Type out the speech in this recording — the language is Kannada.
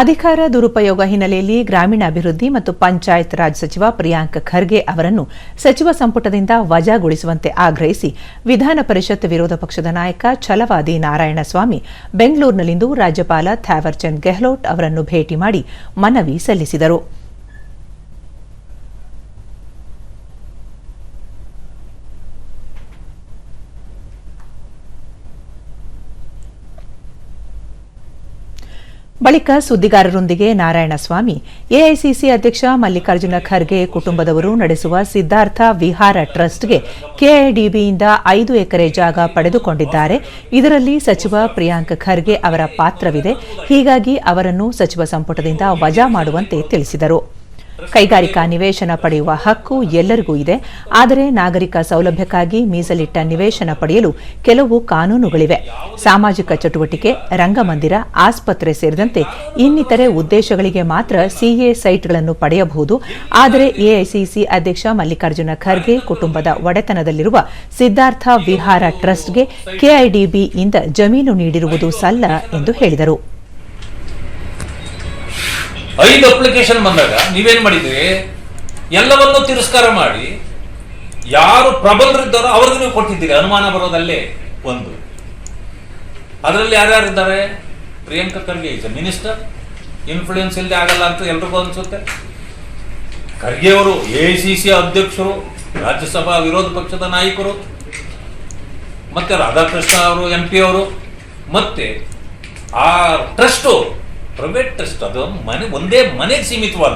ಅಧಿಕಾರ ದುರುಪಯೋಗ ಹಿನ್ನೆಲೆಯಲ್ಲಿ ಗ್ರಾಮೀಣಾಭಿವೃದ್ಧಿ ಮತ್ತು ಪಂಚಾಯತ್ ರಾಜ್ ಸಚಿವ ಪ್ರಿಯಾಂಕ್ ಖರ್ಗೆ ಅವರನ್ನು ಸಚಿವ ಸಂಪುಟದಿಂದ ವಜಾಗೊಳಿಸುವಂತೆ ಆಗ್ರಹಿಸಿ ವಿಧಾನ ಪರಿಷತ್ ವಿರೋಧ ಪಕ್ಷದ ನಾಯಕ ಛಲವಾದಿ ನಾರಾಯಣಸ್ವಾಮಿ ಬೆಂಗಳೂರಿನಲ್ಲಿಂದು ರಾಜ್ಯಪಾಲ ಥ್ಯಾವರ್ಚಂದ್ ಗೆಹ್ಲೋಟ್ ಅವರನ್ನು ಭೇಟಿ ಮಾಡಿ ಮನವಿ ಸಲ್ಲಿಸಿದರು. ಬಳಿಕ ಸುದ್ದಿಗಾರರೊಂದಿಗೆ ನಾರಾಯಣಸ್ವಾಮಿ, ಎಐಸಿಸಿ ಅಧ್ಯಕ್ಷ ಮಲ್ಲಿಕಾರ್ಜುನ ಖರ್ಗೆ ಕುಟುಂಬದವರು ನಡೆಸುವ ಸಿದ್ದಾರ್ಥ ವಿಹಾರ ಟ್ರಸ್ಟ್ಗೆ ಕೆಐಡಿಬಿಯಿಂದ ಐದು ಎಕರೆ ಜಾಗ ಪಡೆದುಕೊಂಡಿದ್ದಾರೆ. ಇದರಲ್ಲಿ ಸಚಿವ ಪ್ರಿಯಾಂಕ್ ಖರ್ಗೆ ಅವರ ಪಾತ್ರವಿದೆ. ಹೀಗಾಗಿ ಅವರನ್ನು ಸಚಿವ ಸಂಪುಟದಿಂದ ವಜಾ ಮಾಡುವಂತೆ ತಿಳಿಸಿದರು. ಕೈಗಾರಿಕಾ ನಿವೇಶನ ಪಡೆಯುವ ಹಕ್ಕು ಎಲ್ಲರಿಗೂ ಇದೆ. ಆದರೆ ನಾಗರಿಕ ಸೌಲಭ್ಯಕ್ಕಾಗಿ ಮೀಸಲಿಟ್ಟ ನಿವೇಶನ ಪಡೆಯಲು ಕೆಲವು ಕಾನೂನುಗಳಿವೆ. ಸಾಮಾಜಿಕ ಚಟುವಟಿಕೆ, ರಂಗಮಂದಿರ, ಆಸ್ಪತ್ರೆ ಸೇರಿದಂತೆ ಇನ್ನಿತರೆ ಉದ್ದೇಶಗಳಿಗೆ ಮಾತ್ರ ಸಿಎ ಸೈಟ್ಗಳನ್ನು ಪಡೆಯಬಹುದು. ಆದರೆ ಎಐಸಿಸಿ ಅಧ್ಯಕ್ಷ ಮಲ್ಲಿಕಾರ್ಜುನ ಖರ್ಗೆ ಕುಟುಂಬದ ಒಡೆತನದಲ್ಲಿರುವ ಸಿದ್ಧಾರ್ಥ ವಿಹಾರ ಟ್ರಸ್ಟ್ಗೆ ಕೆಐಡಿಬಿಯಿಂದ ಜಮೀನು ನೀಡಿರುವುದು ಸಲ್ಲ ಎಂದು ಹೇಳಿದರು. ಐದು ಅಪ್ಲಿಕೇಶನ್ ಬಂದಾಗ ನೀವೇನ್ ಮಾಡಿದ್ರಿ? ಎಲ್ಲವನ್ನೂ ತಿರಸ್ಕಾರ ಮಾಡಿ, ಯಾರು ಪ್ರಬಲರಿದ್ದಾರೋ ಅವ್ರಿಗೆ ನೀವು ಕೊಟ್ಟಿದ್ದೀರಿ, ಅನುಮಾನ ಬರೋದಲ್ಲೇ ಒಂದು. ಅದರಲ್ಲಿ ಯಾರ್ಯಾರಿದ್ದಾರೆ? Priyanka Kharge is minister influence ಇಲ್ಲದೆ ಆಗಲ್ಲ ಅಂತ ಎಲ್ರಿಗೂ ಅನ್ಸುತ್ತೆ. ಖರ್ಗೆ ಅವರು ಎ ಸಿ ಸಿ ಅಧ್ಯಕ್ಷರು, ರಾಜ್ಯಸಭಾ ವಿರೋಧ ಪಕ್ಷದ ನಾಯಕರು, ಮತ್ತೆ ರಾಧಾಕೃಷ್ಣ ಅವರು ಎಂ ಪಿ ಅವರು, ಮತ್ತೆ ಆ ಟ್ರಸ್ಟು ಪ್ರೈವೇಟ್ ಟ್ರಸ್ಟ್ ಅದು ಮನೆ ಒಂದೇ ಮನೆಗೆ ಸೀಮಿತವಾದ